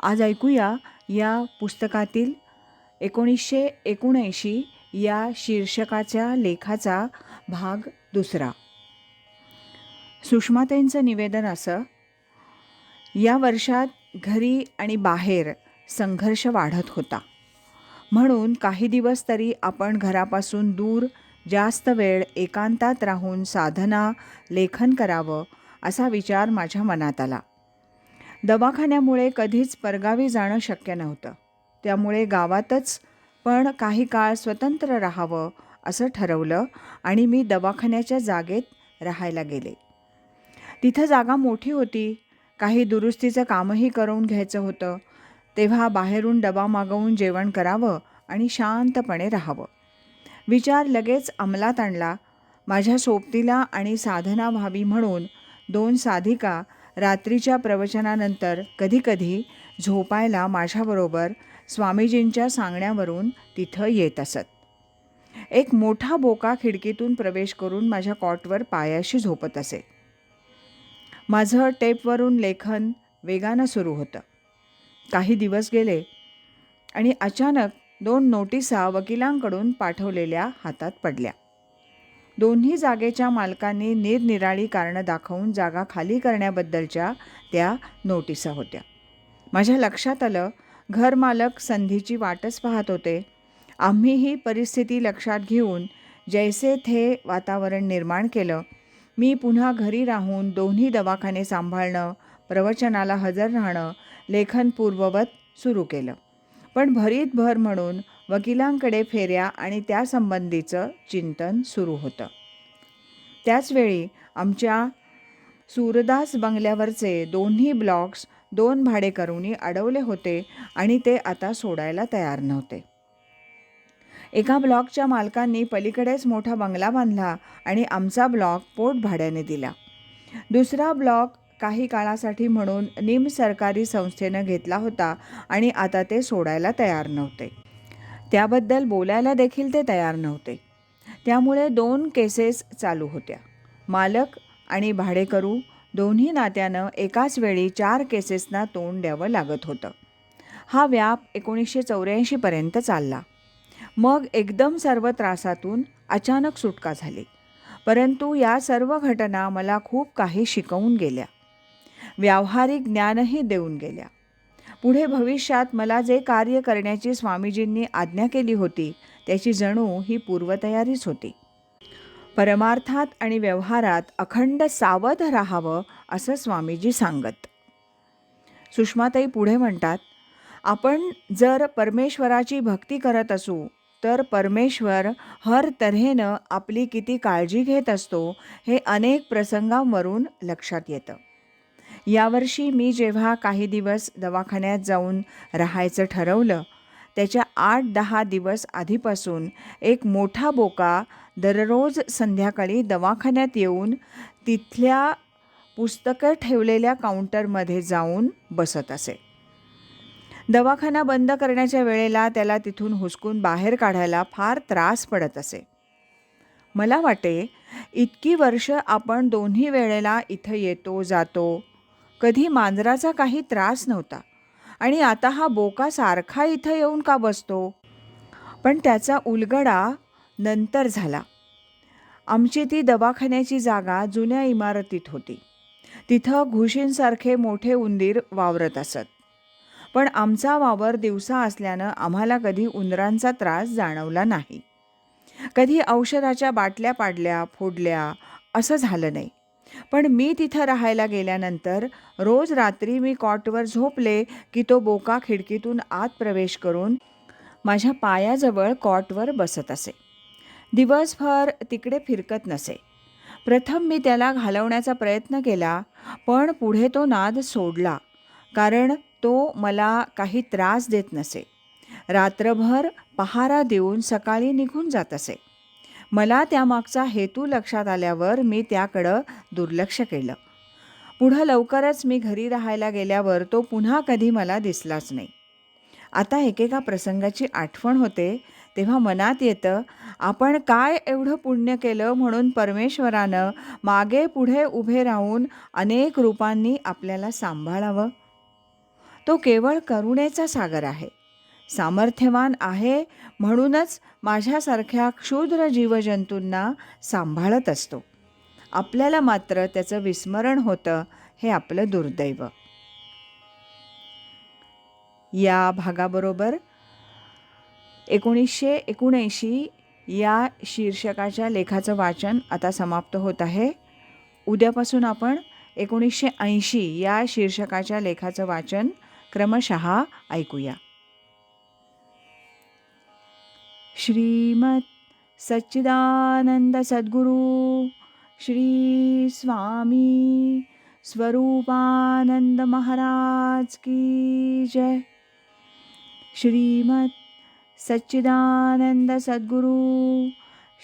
आज ऐकूया या पुस्तकातील एकोणीसशे एकोणऐंशी या शीर्षकाच्या लेखाचा भाग दुसरा. सुषमाताईंचं निवेदन असं या वर्षात घरी आणि बाहेर संघर्ष वाढत होता. म्हणून काही दिवस तरी आपण घरापासून दूर जास्त वेळ एकांतात राहून साधना लेखन करावं असा विचार माझ्या मनात आला. दवाखान्यामुळे कधीच परगावी जाणं शक्य नव्हतं. त्यामुळे गावातच पण काही काळ स्वतंत्र राहावं असं ठरवलं आणि मी दवाखान्याच्या जागेत राहायला गेले. तिथं जागा मोठी होती. काही दुरुस्तीचं कामही करून घ्यायचं होतं. तेव्हा बाहेरून डबा मागवून जेवण करावं आणि शांतपणे राहावं. विचार लगेच अंमलात आणला. माझ्या सोबतीला आणि साधना व्हावी म्हणून दोन साधिका रात्रीच्या प्रवचनानंतर कधीकधी झोपायला माझ्याबरोबर स्वामीजींच्या सांगण्यावरून तिथं येत असत. एक मोठा बोका खिडकीतून प्रवेश करून माझ्या कॉटवर पायाशी झोपत असे. माझं टेपवरून लेखन वेगानं सुरू होतं. काही दिवस गेले आणि अचानक दोन नोटिसा वकिलांकडून पाठवलेल्या हातात पडल्या. दोन्ही जागेच्या मालकांनी निरनिराळी कारणं दाखवून जागा खाली करण्याबद्दलच्या त्या नोटिसा होत्या. माझ्या लक्षात आलं घरमालक संधीची वाटच पाहत होते. आम्ही ही परिस्थिती लक्षात घेऊन जैसे थे वातावरण निर्माण केलं. मी पुन्हा घरी राहून दोन्ही दवाखाने सांभाळणं प्रवचनाला हजर राहणं लेखन पूर्ववत सुरू केलं. पण भरीत भर म्हणून वकिलांकडे फेऱ्या आणि त्यासंबंधीचं चिंतन सुरू होतं. त्याचवेळी आमच्या सूरदास बंगल्यावरचे दोन्ही ब्लॉक्स दोन भाडेकरूंनी अडवले होते आणि ते आता सोडायला तयार नव्हते. एका ब्लॉकच्या मालकांनी पलीकडेच मोठा बंगला बांधला आणि आमचा ब्लॉक पोट भाड्याने दिला. दुसरा ब्लॉक काही काळासाठी म्हणून निम सरकारी संस्थेनं घेतला होता आणि आता ते सोडायला तयार नव्हते. त्याबद्दल बोलायला देखील ते तयार नव्हते. त्यामुळे दोन केसेस चालू होत्या. मालक आणि भाडेकरू दोन्ही नात्यानं एकाच वेळी चार केसेसना तोंड द्यावं लागत होतं. हा व्याप एकोणीसशे चौऱ्याऐंशीपर्यंत चालला. मग एकदम सर्व त्रासातून अचानक सुटका झाली. परंतु या सर्व घटना मला खूप काही शिकवून गेल्या. व्यावहारिक ज्ञानही देऊन गेल्या. पुढे भविष्यात मला जे कार्य करण्याची स्वामीजींनी आज्ञा केली होती त्याची जणू ही पूर्वतयारीच होती. परमार्थात आणि व्यवहारात अखंड सावध राहावं असं स्वामीजी सांगत. सुषमाताई पुढे म्हणतात आपण जर परमेश्वराची भक्ती करत असू तर परमेश्वर हर तऱ्हेनं आपली किती काळजी घेत असतो हे अनेक प्रसंगांवरून लक्षात येतं. यावर्षी मी जेव्हा काही दिवस दवाखान्यात जाऊन राहायचं ठरवलं त्याच्या आठ दहा दिवस आधीपासून एक मोठा बोका दररोज संध्याकाळी दवाखान्यात येऊन तिथल्या पुस्तकं ठेवलेल्या काउंटरमध्ये जाऊन बसत असे. दवाखाना बंद करण्याच्या वेळेला त्याला तिथून हुसकून बाहेर काढायला फार त्रास पडत असे. मला वाटे इतकी वर्ष आपण दोन्ही वेळेला इथं येतो जातो कधी मांजराचा काही त्रास नव्हता. आणि आता हा बोका सारखा इथं येऊन का बसतो? पण त्याचा उलगडा नंतर झाला. आमची ती दवाखान्याची जागा जुन्या इमारतीत होती. तिथं घुशींसारखे मोठे उंदीर वावरत असत. पण आमचा वावर दिवसा असल्यानं आम्हाला कधी उंदरांचा त्रास जाणवला नाही. कधी औषधाच्या बाटल्या पाडल्या फोडल्या असं झालं नाही. पण मी तिथं राहायला गेल्यानंतर रोज रात्री मी कॉटवर झोपले की तो बोका खिडकीतून आत प्रवेश करून माझ्या पायाजवळ कॉटवर बसत असे. दिवसभर तिकडे फिरकत नसे. प्रथम मी त्याला घालवण्याचा प्रयत्न केला पण पुढे तो नाद सोडला कारण तो मला काही त्रास देत नसे. रात्रभर पहारा देऊन सकाळी निघून जात असे. मला त्यामागचा हेतू लक्षात आल्यावर मी त्याकडं दुर्लक्ष केलं. पुढं लवकरच मी घरी राहायला गेल्यावर तो पुन्हा कधी मला दिसलाच नाही. आता एकेका प्रसंगाची आठवण होते तेव्हा मनात येतं आपण काय एवढं पुण्य केलं म्हणून परमेश्वरानं मागे पुढे उभे राहून अनेक रूपांनी आपल्याला सांभाळावं? तो केवळ करुणेचा सागर आहे. सामर्थ्यवान आहे म्हणूनच माझ्यासारख्या क्षुद्र जीवजंतूंना सांभाळत असतो. आपल्याला मात्र त्याचं विस्मरण होतं हे आपलं दुर्दैव. या भागाबरोबर एकोणीसशे एकोणऐंशी या शीर्षकाच्या लेखाचं वाचन आता समाप्त होत आहे. उद्यापासून आपण एकोणीसशे ऐंशी या शीर्षकाच्या लेखाचं वाचन क्रमशः ऐकूया. श्रीमत सच्चिदानंद सद्गुरु श्री स्वामी स्वरूपानंद महाराज की जय। श्रीमत सच्चिदानंद सद्गुरु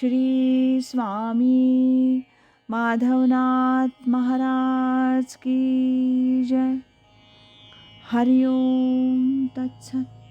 श्री स्वामी माधवनाथ महाराज की जय। हरिओम तत्सत